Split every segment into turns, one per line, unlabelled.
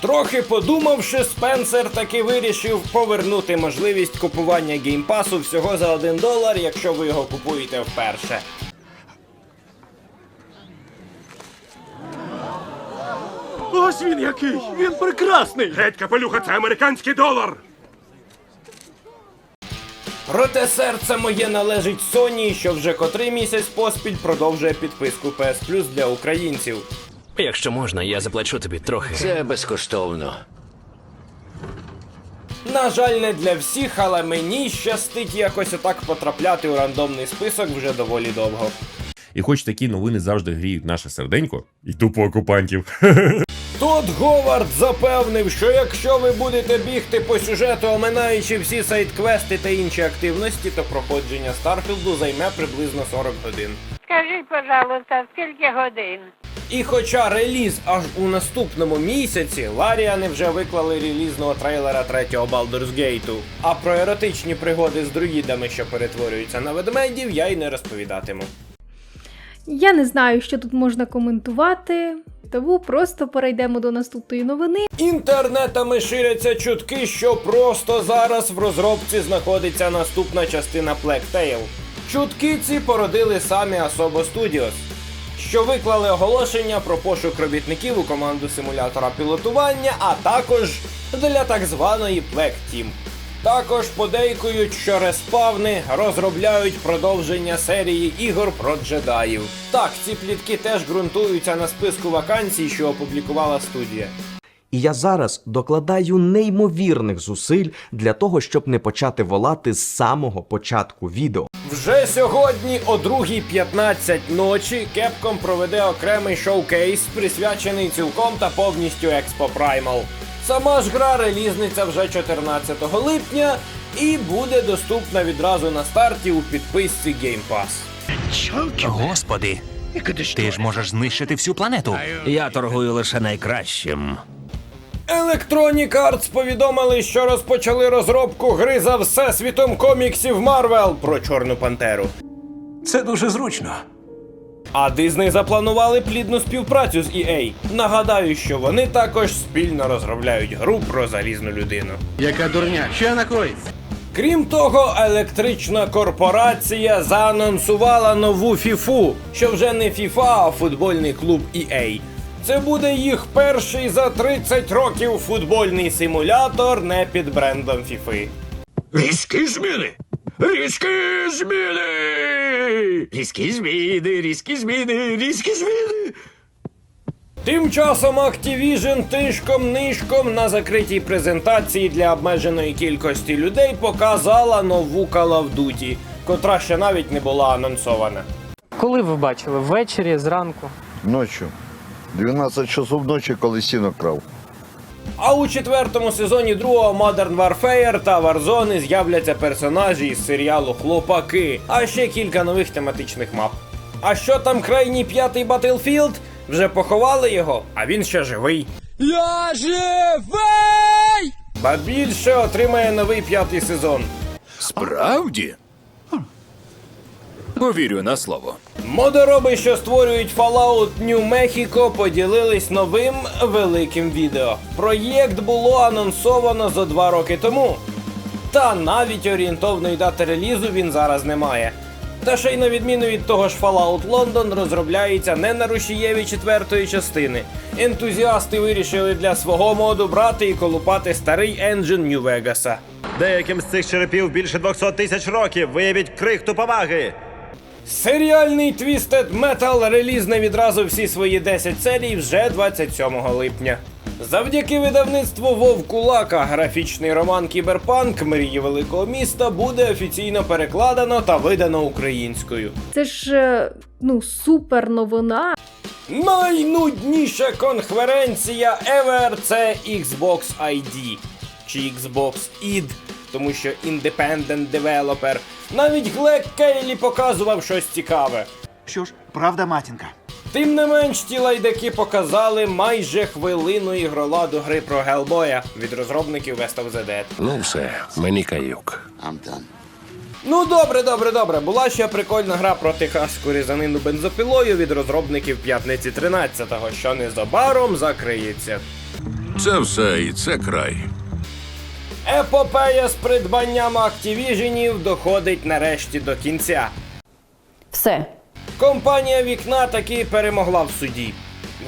Трохи подумавши, Спенсер таки вирішив повернути можливість купування геймпасу всього за 1 долар, якщо ви його купуєте вперше.
Ось він який! Він прекрасний! Геть капелюха, це американський долар!
Проте серце моє належить Sony, що вже котрий місяць поспіль продовжує підписку PS Plus для українців.
Якщо можна, я заплачу тобі трохи.
Це безкоштовно.
На жаль, не для всіх, але мені щастить якось отак потрапляти у рандомний список вже доволі довго.
І хоч такі новини завжди гріють наше серденько, і тупо окупантів.
Тодд Говард запевнив, що якщо ви будете бігти по сюжету, оминаючи всі сайт-квести та інші активності, то проходження Старфілду займе приблизно 40 годин.
Скажіть, пожалуйста, скільки годин?
І хоча реліз аж у наступному місяці, Ларіани вже виклали релізного трейлера третього Baldur's Gate, а про еротичні пригоди з друїдами, що перетворюються на ведмедів, я й не розповідатиму.
Я не знаю, що тут можна коментувати, тому просто перейдемо до наступної новини.
Інтернетами ширяться чутки, що просто зараз в розробці знаходиться наступна частина Plague Tale. Чутки ці породили самі Asobo Studios, що виклали оголошення про пошук робітників у команду симулятора пілотування, а також для так званої Plague Team. Також подейкують, що респавни розробляють продовження серії ігор про джедаїв. Так, ці плітки теж ґрунтуються на списку вакансій, що опублікувала студія.
І я зараз докладаю неймовірних зусиль для того, щоб не почати волати з самого початку відео.
Вже сьогодні о 2.15 ночі Capcom проведе окремий шоукейс, присвячений цілком та повністю Expo Primal. Сама ж гра релізниця вже 14 липня і буде доступна відразу на старті у підписці Game Pass.
Господи, ти ж можеш знищити всю планету. Я торгую лише найкращим.
Electronic Arts повідомили, що розпочали розробку гри за всесвітом коміксів Marvel про Чорну Пантеру.
Це дуже зручно.
А Disney запланували плідну співпрацю з EA. Нагадаю, що вони також спільно розробляють гру про залізну людину.
Яка дурня? Що накоїться?
Крім того, електрична корпорація заанонсувала нову фіфу, що вже не FIFA, а футбольний клуб EA. Це буде їх перший за 30 років футбольний симулятор не під брендом FIFA.
Різкі зміни! Різкі зміни! Різкі зміни, різкі зміни, різкі зміни!
Тим часом Activision тишком-нишком на закритій презентації для обмеженої кількості людей показала нову Call of Duty, котра ще навіть не була анонсована.
Коли ви бачили? Ввечері, зранку?
Ночі. 12 часов ночі, коли сіно крав.
А у четвертому сезоні другого Modern Warfare та Warzone з'являться персонажі із серіалу Хлопаки, а ще кілька нових тематичних мап. А що там крайній п'ятий Battlefield? Вже поховали його, а він ще живий. Я живий! Ба більше отримає новий п'ятий сезон.
Справді? Повірю на слово.
Модероби, що створюють Fallout New Mexico, поділились новим великим відео. Проєкт було анонсовано за два роки тому. Та навіть орієнтовної дати релізу він зараз не має. Та ще й на відміну від того ж Fallout London розробляється не на рушієві четвертої частини. Ентузіасти вирішили для свого моду брати і колупати старий енджин Нью Вегаса.
Деяким з цих черепів більше 200 тисяч років. Виявіть крихту поваги!
Серіальний Twisted Metal релізне відразу всі свої 10 серій вже 27 липня. Завдяки видавництву Вовкулака графічний роман Кіберпанк Мрії великого міста буде офіційно перекладено та видано українською.
Це ж е, ну супер новина.
Найнудніша конференція ever це Xbox ID чи Xbox ID, тому що Independent Developer. Навіть Глек Кейлі показував щось цікаве.
Що ж, правда, матінка?
Тим не менш, ті лайдаки показали майже хвилину ігроладу гри про Гелбоя від розробників West of the Dead.
Ну все, мені каюк.
Ну добре, добре, добре. Була ще прикольна гра про техасську різанину бензопилою від розробників п'ятниці 13-го, що незабаром закриється.
Це все і це край.
Епопея з придбанням Activisionів доходить нарешті до кінця.
Все.
Компанія вікна таки перемогла в суді.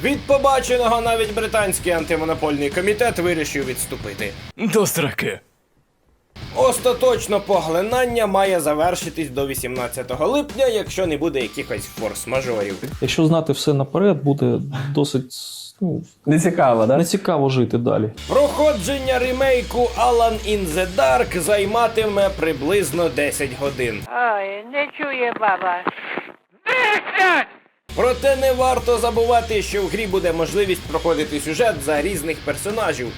Від побаченого навіть британський антимонопольний комітет вирішив відступити.
До строки.
Остаточно поглинання має завершитись до 18 липня, якщо не буде якихось форс-мажорів.
Якщо знати все наперед, буде досить ну,
Нецікаво, да?
нецікаво жити далі.
Проходження ремейку Alan in the Dark займатиме приблизно 10 годин.
Ой, не чує баба.
Проте не варто забувати, що в грі буде можливість проходити сюжет за різних персонажів,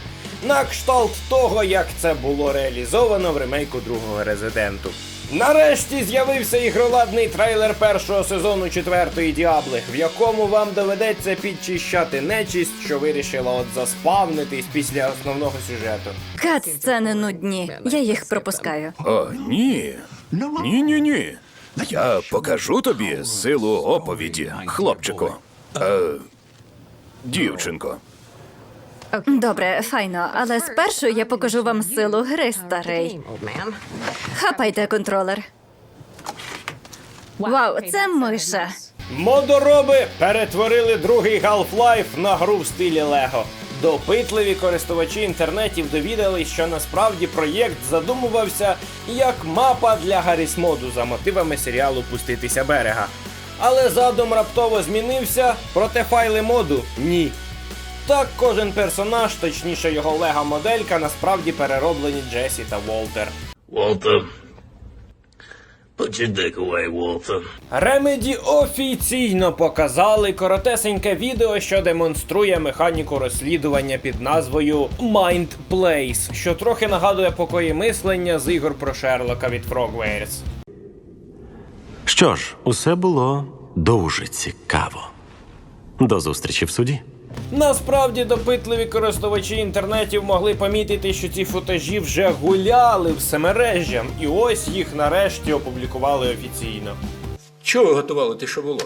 на кшталт того, як це було реалізовано в ремейку другого резиденту. Нарешті з'явився ігроладний трейлер першого сезону четвертої Діаблих, в якому вам доведеться підчищати нечисть, що вирішила от заспавнитись після основного сюжету.
Кат-сцени нудні. Я їх пропускаю.
О, ні. Ні, ні, ні. Я покажу тобі силу оповіді, хлопчику. Е, дівчинко.
Добре, файно, але спершу я покажу вам силу гри, старий. Хапайте контролер. Вау, це миша.
Модороби перетворили другий Half-Life на гру в стилі Лего. Допитливі користувачі інтернетів довідались, що насправді проєкт задумувався як мапа для Гаррісмоду за мотивами серіалу Пуститися берега. Але задум раптово змінився, проте файли моду ні. Так кожен персонаж, точніше його лего-моделька, насправді перероблені Джесі та Волтер.
Волтер. Волтер.
Ремеді офіційно показали коротесеньке відео, що демонструє механіку розслідування під назвою Mind Place, що трохи нагадує покої мислення з ігор про Шерлока від Frogwares.
Що ж, усе було дуже цікаво. До зустрічі в суді.
Насправді допитливі користувачі інтернетів могли помітити, що ці футажі вже гуляли всемережжям, і ось їх нарешті опублікували офіційно.
Чого готували ти, що було?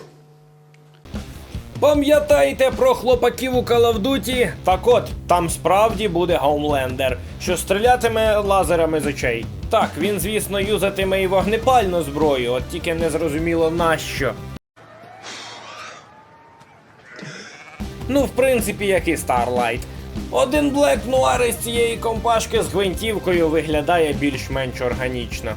Пам'ятаєте про хлопаків у Call of Duty? Так от, там справді буде Гоумлендер, що стрілятиме лазерами з очей. Так, він, звісно, юзатиме і вогнепальну зброю, от тільки не зрозуміло нащо. Ну, в принципі, як і Starlight. Один Black Noir із цієї компашки з гвинтівкою виглядає більш-менш органічно.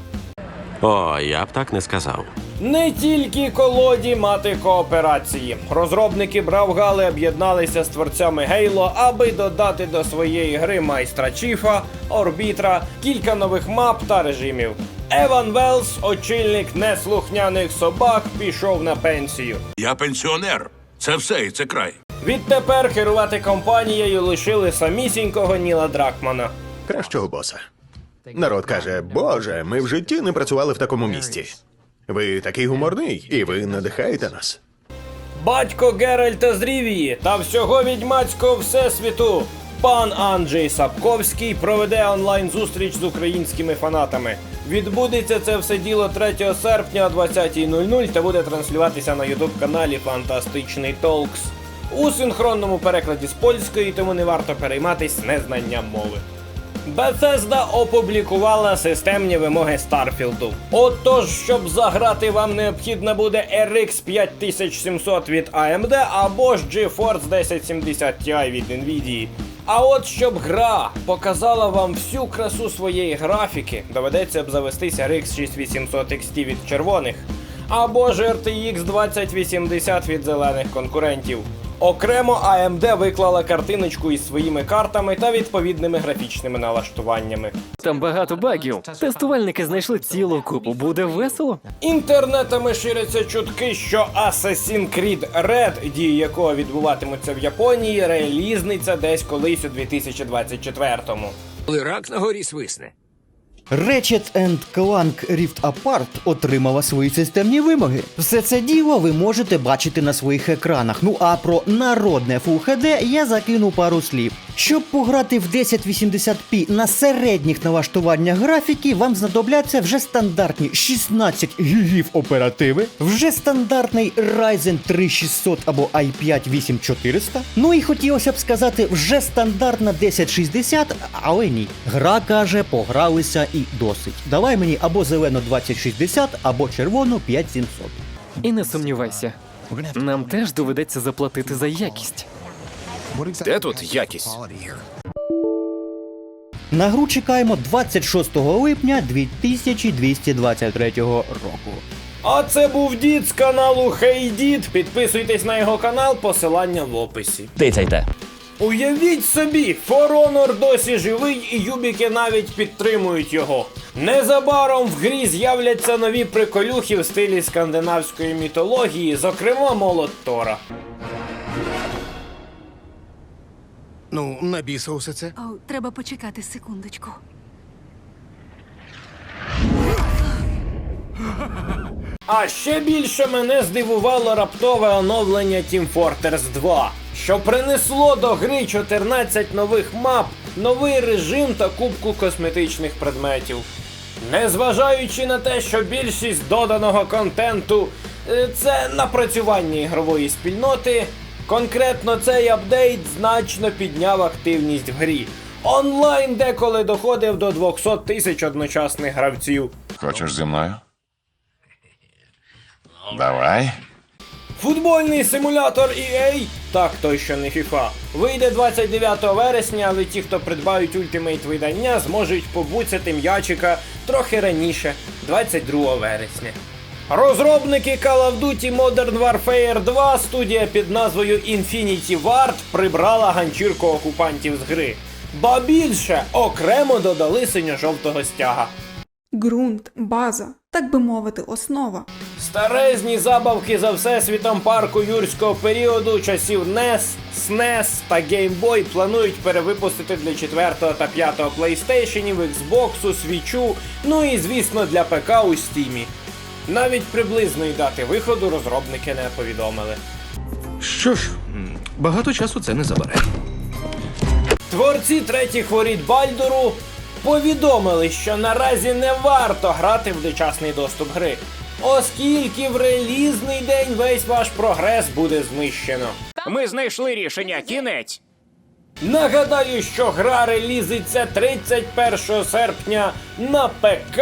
О, я б так не сказав.
Не тільки колоді мати кооперації. Розробники Бравгали об'єдналися з творцями Гейло, аби додати до своєї гри майстра Чіфа, Орбітра, кілька нових мап та режимів. Еван Велс, очільник неслухняних собак, пішов на пенсію.
Я пенсіонер. Це все і це край.
Відтепер керувати компанією лишили самісінького Ніла Дракмана.
Кращого боса. Народ каже: Боже, ми в житті не працювали в такому місці. Ви такий гуморний, і ви надихаєте нас.
Батько Геральта з Рівії та всього відьмацького всесвіту. Пан Анджей Сапковський проведе онлайн-зустріч з українськими фанатами. Відбудеться це все діло 3 серпня о 20.00 та буде транслюватися на ютуб-каналі Фантастичний Толкс. У синхронному перекладі з польської, тому не варто перейматись незнанням мови. Bethesda опублікувала системні вимоги Старфілду. Отож, щоб заграти, вам необхідно буде RX 5700 від AMD або ж GeForce 1070 Ti від Nvidia. А от щоб гра показала вам всю красу своєї графіки, доведеться б завестися RX 6800 XT від червоних, або ж RTX 2080 від зелених конкурентів. Окремо AMD виклала картиночку із своїми картами та відповідними графічними налаштуваннями.
Там багато багів. Тестувальники знайшли цілу купу. Буде весело.
Інтернетами ширяться чутки, що Assassin's Creed Red, дії якого відбуватимуться в Японії, релізниця десь колись у 2024-му.
Коли рак на горі свисне.
Ratchet Clank Rift Apart отримала свої системні вимоги. Все це діло ви можете бачити на своїх екранах. Ну а про народне Full HD я закину пару слів. Щоб пограти в 1080p на середніх налаштуваннях графіки, вам знадобляться вже стандартні 16 гігів оперативи, вже стандартний Ryzen 3600 або i5 8400. Ну і хотілося б сказати, вже стандартна 1060, але ні. Гра каже, погралися і досить. Давай мені або зелену 2060, або червону 5700.
І не сумнівайся, нам теж доведеться заплатити за якість.
Де тут якість?
На гру чекаємо 26 липня 2223 року.
А це був дід з каналу Хей Дід. Підписуйтесь на його канал, посилання в описі.
Тицяйте.
Уявіть собі, For Honor досі живий і юбіки навіть підтримують його. Незабаром в грі з'являться нові приколюхи в стилі скандинавської мітології, зокрема молот Тора.
Ну, на біса усе це.
О, треба почекати секундочку.
А ще більше мене здивувало раптове оновлення Team Fortress 2, що принесло до гри 14 нових мап, новий режим та кубку косметичних предметів. Незважаючи на те, що більшість доданого контенту е, це напрацювання ігрової спільноти, конкретно цей апдейт значно підняв активність в грі. Онлайн деколи доходив до 200 тисяч одночасних гравців.
Хочеш зі мною? Давай.
Футбольний симулятор EA, так той не FIFA, вийде 29 вересня, але ті, хто придбають ультимейт видання, зможуть побуцяти м'ячика трохи раніше, 22 вересня. Розробники Call of Duty Modern Warfare 2 студія під назвою Infinity Ward прибрала ганчірку окупантів з гри. Ба більше окремо додали синьо-жовтого стяга.
Ґрунт, база, так би мовити, основа.
Старезні забавки за всесвітом парку юрського періоду часів NES, SNES та Game Boy планують перевипустити для 4 та 5 PlayStation, Xbox, Switch, ну і звісно для ПК у Steam. Навіть приблизної дати виходу розробники не повідомили.
Що ж, багато часу це не забере.
Творці третіх воріт Бальдуру повідомили, що наразі не варто грати в дочасний доступ гри, оскільки в релізний день весь ваш прогрес буде знищено.
Ми знайшли рішення. Кінець.
Нагадаю, що гра релізиться 31 серпня на ПК,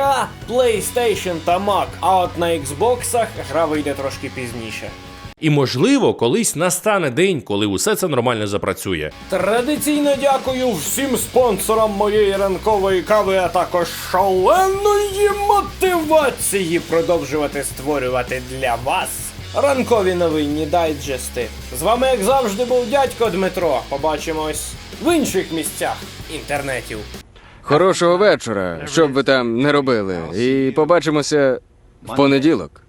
PlayStation та Mac, а от на Xbox гра вийде трошки пізніше.
І можливо, колись настане день, коли усе це нормально запрацює.
Традиційно дякую всім спонсорам моєї ранкової кави, а також шаленої мотивації продовжувати створювати для вас ранкові новинні дайджести. З вами, як завжди, був дядько Дмитро. Побачимось в інших місцях інтернетів.
Хорошого вечора, що б ви там не робили, і побачимося в понеділок.